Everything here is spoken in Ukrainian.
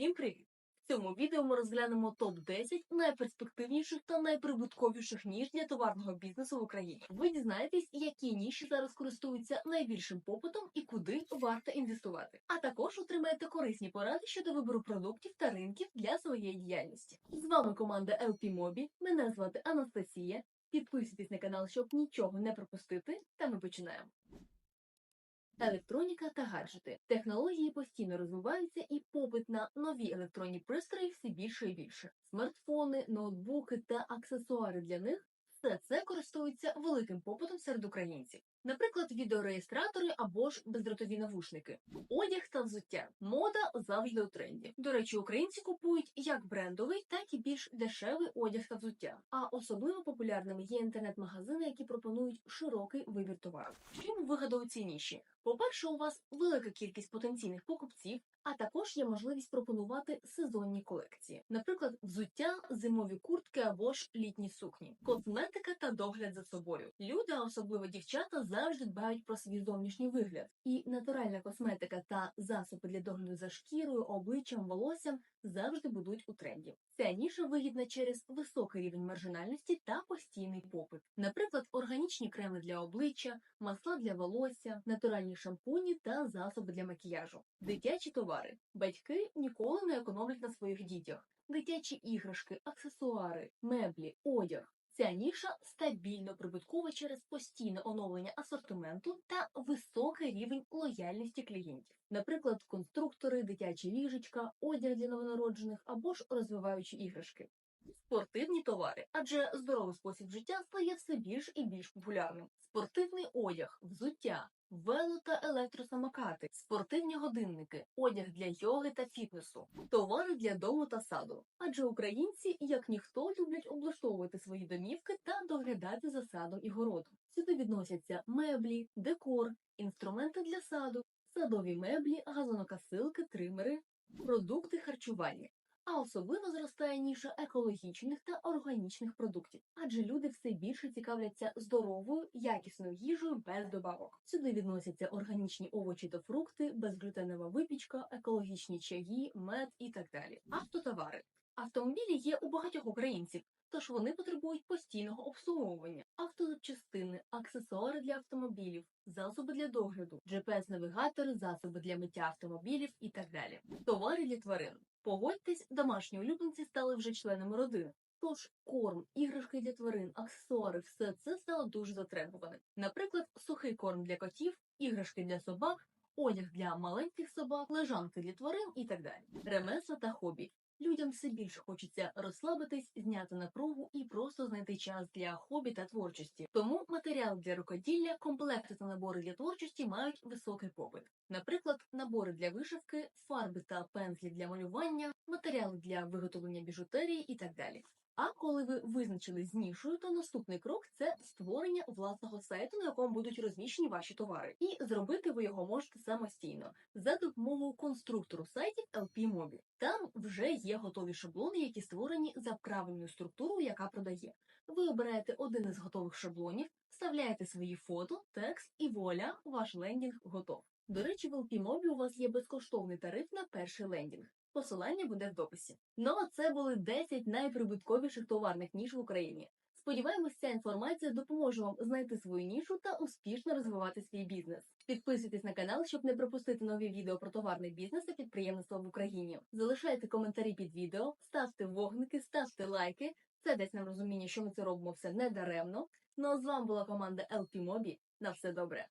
Всім привіт! В цьому відео ми розглянемо топ-10 найперспективніших та найприбутковіших ніж для товарного бізнесу в Україні. Ви дізнаєтесь, які ніші зараз користуються найбільшим попитом і куди варто інвестувати. А також отримаєте корисні поради щодо вибору продуктів та ринків для своєї діяльності. З вами команда LP Mobi. Мене звати Анастасія. Підписуйтесь на канал, щоб нічого не пропустити. Та ми починаємо. Електроніка та гаджети. Технології постійно розвиваються, і попит на нові електронні пристрої все більше і більше. Смартфони, ноутбуки та аксесуари для них все це користується великим попитом серед українців. Наприклад, відеореєстратори або ж бездротові навушники, одяг та взуття. Мода завжди у тренді. До речі, українці купують як брендовий, так і більш дешевий одяг та взуття. А особливо популярними є інтернет-магазини, які пропонують широкий вибір товарів. Чим ці ніші? По-перше, у вас велика кількість потенційних покупців, а також є можливість пропонувати сезонні колекції, наприклад, взуття, зимові куртки або ж літні сукні, косметика та догляд за собою. Люди, особливо дівчата, завжди дбають про свій зовнішній вигляд, і натуральна косметика та засоби для догляду за шкірою, обличчям, волоссям завжди будуть у тренді. Ця ніша вигідна через високий рівень маржинальності та постійний попит. Наприклад, органічні креми для обличчя, масла для волосся, натуральні шампуні та засоби для макіяжу, дитячі товари. Батьки ніколи не економлять на своїх дітях. Дитячі іграшки, аксесуари, меблі, одяг. Ця ніша стабільно прибуткова через постійне оновлення асортименту та високий рівень лояльності клієнтів. Наприклад, конструктори, дитячі ліжечка, одяг для новонароджених або ж розвиваючі іграшки. Спортивні товари, адже здоровий спосіб життя стає все більш і більш популярним. Спортивний одяг, взуття, вело та електросамокати, спортивні годинники, одяг для йоги та фітнесу, товари для дому та саду. Адже українці, як ніхто, люблять облаштовувати свої домівки та доглядати за садом і городом. Сюди відносяться меблі, декор, інструменти для саду, садові меблі, газонокосилки, тримери, продукти харчування. А особливо зростає ніша екологічних та органічних продуктів, адже люди все більше цікавляться здоровою, якісною їжею без добавок. Сюди відносяться органічні овочі та фрукти, безглютенова випічка, екологічні чаї, мед і так далі. Автотовари. Автомобілі є у багатьох українців, тож вони потребують постійного обслуговування, автозапчастини, аксесуари для автомобілів, засоби для догляду, GPS-навігатори, засоби для миття автомобілів і так далі. Товари для тварин. Погодьтесь, домашні улюбленці стали вже членами родини. Тож корм, іграшки для тварин, аксесуари, все це стало дуже затребуваним. Наприклад, сухий корм для котів, іграшки для собак, одяг для маленьких собак, лежанки для тварин і так далі. Ремесла та хобі. Людям все більше хочеться розслабитись, зняти напругу і просто знайти час для хобі та творчості. Тому матеріал для рукоділля, комплекти та набори для творчості мають високий попит. Наприклад, набори для вишивки, фарби та пензлі для малювання, матеріали для виготовлення біжутерії і так далі. А коли ви визначились з нішою, то наступний крок це створення власного сайту, на якому будуть розміщені ваші товари. І зробити ви його можете самостійно за допомогою конструктору сайтів LP Mobi. Там вже є готові шаблони, які створені за правильною структурою, яка продає. Ви обираєте один із готових шаблонів, вставляєте свої фото, текст і вуаля, ваш лендінг готов. До речі, в LP Mobi у вас є безкоштовний тариф на перший лендінг. Посилання буде в дописі. Ну а це були 10 найприбутковіших товарних ніж в Україні. Сподіваємось, ця інформація допоможе вам знайти свою нішу та успішно розвивати свій бізнес. Підписуйтесь на канал, щоб не пропустити нові відео про товарний бізнес та підприємництво в Україні. Залишайте коментарі під відео, ставте вогники, ставте лайки. Це дасть нам розуміння, що ми це робимо все не даремно. Ну а з вами була команда LP Mobi. На все добре.